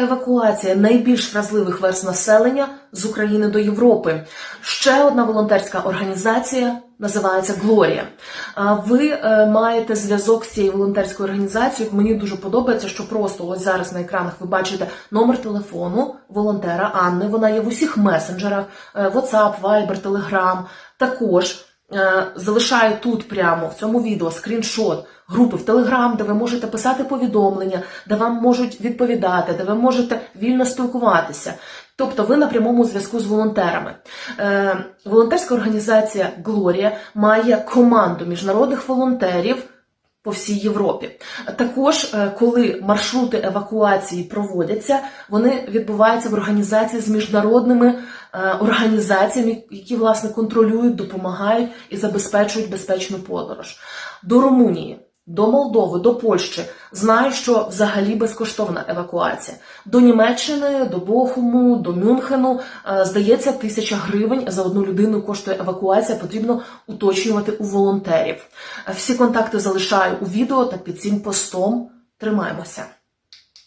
Евакуація найбільш вразливих верст населення з України до Європи. Ще одна волонтерська організація називається Глорія. Ви е, маєте зв'язок з цією волонтерською організацією. Мені дуже подобається, що просто ось зараз на екранах ви бачите номер телефону волонтера Анни. Вона є в усіх месенджерах: е, WhatsApp, Viber, Telegram. Також залишаю тут прямо в цьому відео скріншот групи в Телеграм, де ви можете писати повідомлення, де вам можуть відповідати, де ви можете вільно спілкуватися. Тобто ви на прямому зв'язку з волонтерами. Е, волонтерська організація Глорія має команду міжнародних волонтерів. По всій Європі. Також, е, коли маршрути евакуації проводяться, вони відбуваються в організації з міжнародними е, організаціями, які власне контролюють, допомагають і забезпечують безпечну подорож. До Румунії, до Молдови, до Польщі знаю, що взагалі безкоштовна евакуація. До Німеччини, до Бохуму, до Мюнхену е, здається, тисяча гривень за одну людину коштує евакуація. Потрібно уточнювати у волонтерів. Е, Всі контакти залишаю у відео та під цим постом. Тримаємося.